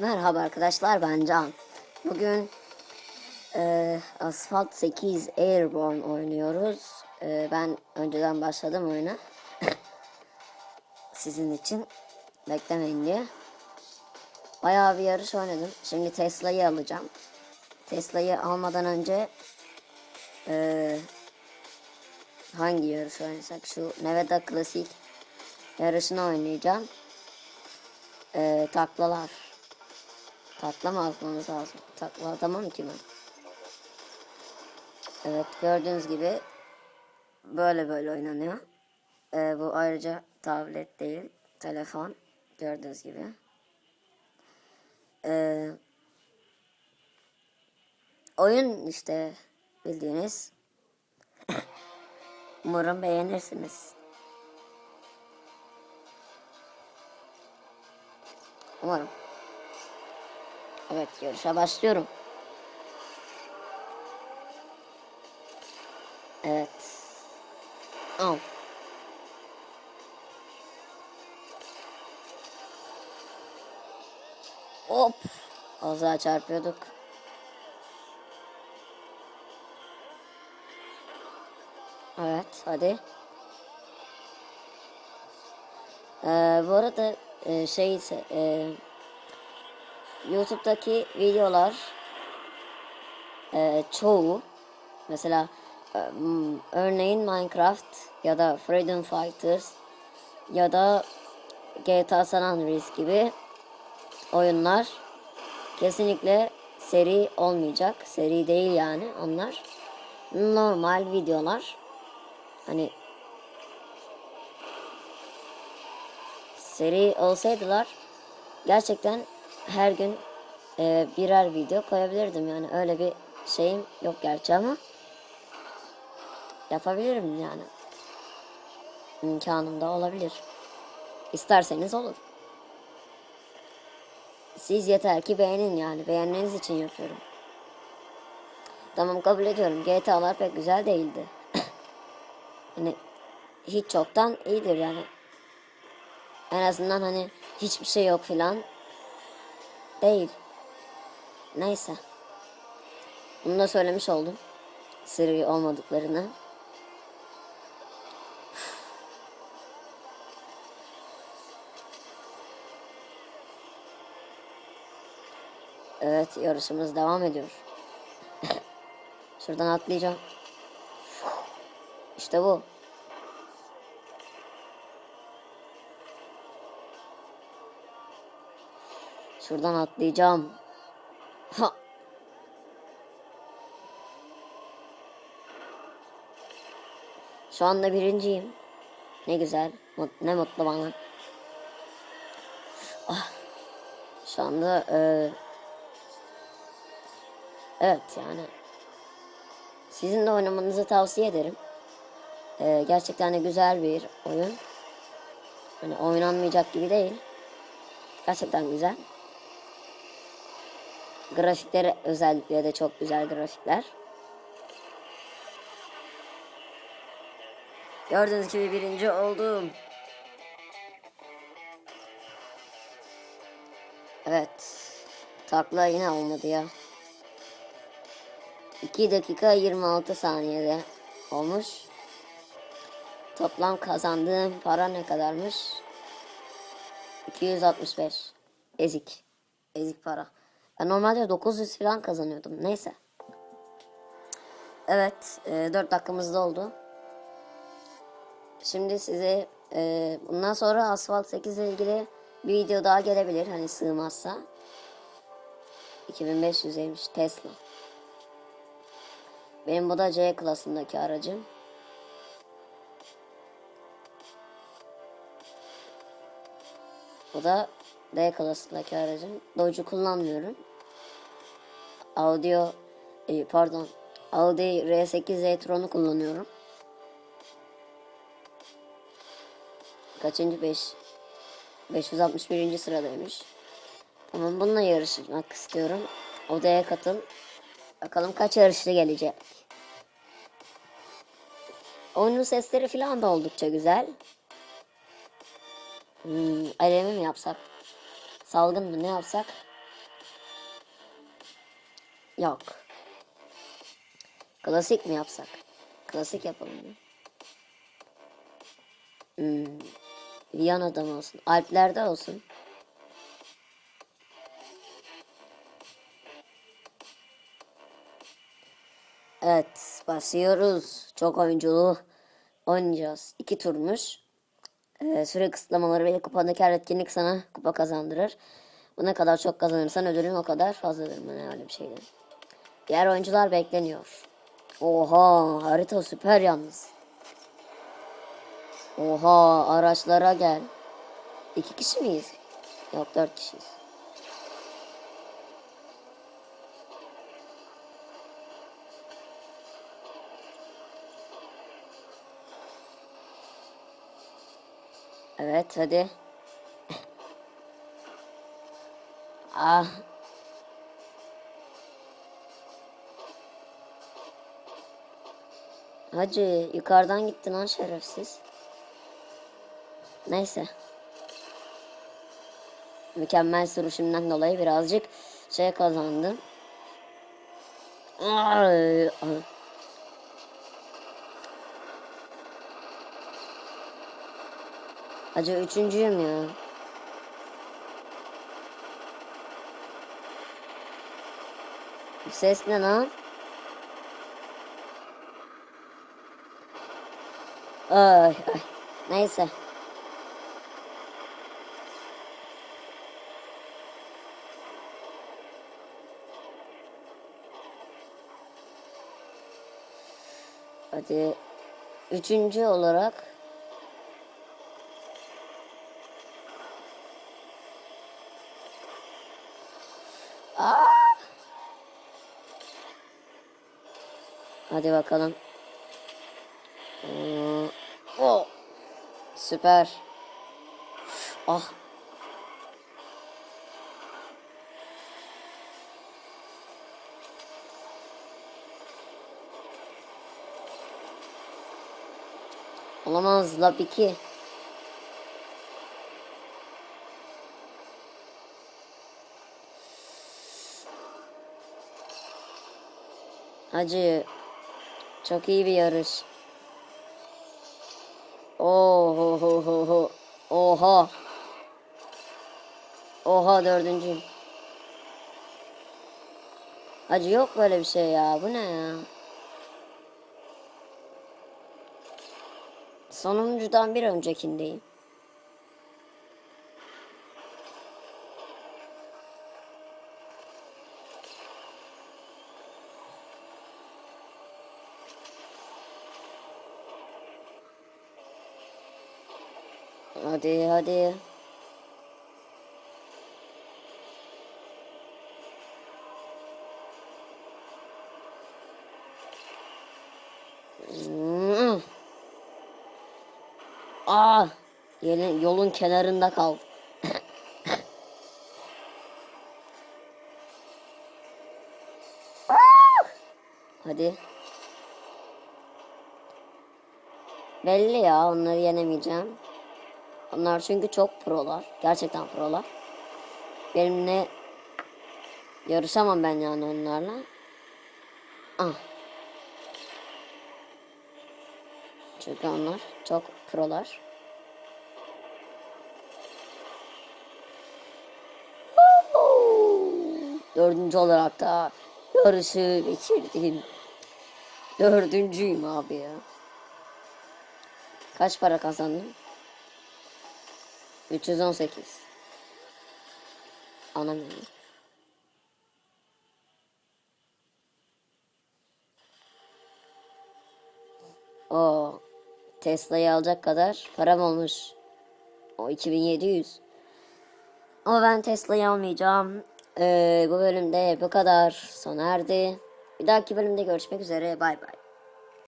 Merhaba arkadaşlar ben Can. Bugün e, Asphalt 8 Airborne oynuyoruz. E, ben önceden başladım oyuna. Sizin için beklemeyin diye. Bayağı bir yarış oynadım. Şimdi Tesla'yı alacağım. Tesla'yı almadan önce e, hangi yarış oynasak? Şu Nevada Klasik yarışını oynayacağım. E, taklalar. Takla mı atmamız lazım? Takla atamam ki ben. Evet gördüğünüz gibi böyle böyle oynanıyor. Ee, bu ayrıca tablet değil, telefon. Gördüğünüz gibi. Ee, oyun işte bildiğiniz. Umarım beğenirsiniz. Umarım. Evet yarışa başlıyorum. Evet. Al. Hop. Az daha çarpıyorduk. Evet hadi. Ee, bu arada e, şey ise e, YouTube'daki videolar e, çoğu mesela e, örneğin Minecraft ya da Freedom Fighters ya da GTA San Andreas gibi oyunlar kesinlikle seri olmayacak. Seri değil yani onlar. Normal videolar. Hani seri olsaydılar gerçekten her gün e, birer video koyabilirdim. Yani öyle bir şeyim yok gerçi ama yapabilirim yani. İmkanım da olabilir. İsterseniz olur. Siz yeter ki beğenin yani. Beğenmeniz için yapıyorum. Tamam kabul ediyorum. GTA'lar pek güzel değildi. Hani hiç çoktan iyidir yani. En azından hani hiçbir şey yok filan değil. Neyse. Bunu da söylemiş oldum. Sırrı olmadıklarını. Evet yarışımız devam ediyor. Şuradan atlayacağım. İşte bu. Şuradan atlayacağım. Ha. Şu anda birinciyim. Ne güzel. Ne mutlu bana. Ah. Şu anda e, evet yani sizin de oynamanızı tavsiye ederim. E, gerçekten de güzel bir oyun. Hani oynanmayacak gibi değil. Gerçekten güzel. Grafikleri özellikle de çok güzel grafikler. Gördüğünüz gibi birinci oldum. Evet. Takla yine olmadı ya. 2 dakika 26 saniyede olmuş. Toplam kazandığım para ne kadarmış? 265. Ezik. Ezik para. Ben normalde 900 falan kazanıyordum. Neyse. Evet. E, 4 dakikamız doldu. Şimdi size e, bundan sonra Asfalt 8 ile ilgili bir video daha gelebilir. Hani sığmazsa. 2500'eymiş Tesla. Benim bu da C klasındaki aracım. Bu da D klasındaki aracım. Doge'u kullanmıyorum. Audio e, pardon Audi R8 e-tron'u kullanıyorum. Kaçıncı? 5 561. sıradaymış. Tamam bununla yarışmak istiyorum. Odaya katıl. Bakalım kaç yarışlı gelecek. Oyunun sesleri falan da oldukça güzel. Hmm, alemi mi yapsak? Salgın mı ne yapsak? Yok. Klasik mi yapsak? Klasik yapalım mı? Hmm. Viyana'da mı olsun? Alplerde olsun. Evet, başlıyoruz. Çok oyunculu oynayacağız. İki turmuş. Ee, süre kısıtlamaları ve kupadaki her etkinlik sana kupa kazandırır. Bu ne kadar çok kazanırsan ödülün o kadar fazladır ne öyle bir şeydi. Diğer oyuncular bekleniyor. Oha harita süper yalnız. Oha araçlara gel. İki kişi miyiz? Yok dört kişiyiz. Evet hadi. ah. Hacı yukarıdan gitti lan şerefsiz. Neyse. Mükemmel sürüşümden dolayı birazcık şey kazandım. Hacı üçüncüyüm ya. Ses ne lan? Ay ay. Neyse. Hadi üçüncü olarak Aa! Hadi bakalım. Ee, Oh. Süper. Ah. Olamaz lap 2. Hacı çok iyi bir yarış. Oho ho ho ho. Oha. Oha dördüncüyüm. Hacı yok böyle bir şey ya. Bu ne ya? Sonuncudan bir öncekindeyim. Hadi hadi. Hmm. Aa, yeni, yolun kenarında kal. Hadi. Belli ya onları yenemeyeceğim. Onlar çünkü çok prolar. Gerçekten prolar. Benimle yarışamam ben yani onlarla. Ah. Çünkü onlar çok prolar. Dördüncü olarak da yarışı bitirdim. Dördüncüyüm abi ya. Kaç para kazandım? 318. Anlamıyorum. O Tesla'yı alacak kadar param olmuş. O 2700. Ama ben Tesla'yı almayacağım. Ee, bu bölümde bu kadar sona erdi. Bir dahaki bölümde görüşmek üzere. Bay bay.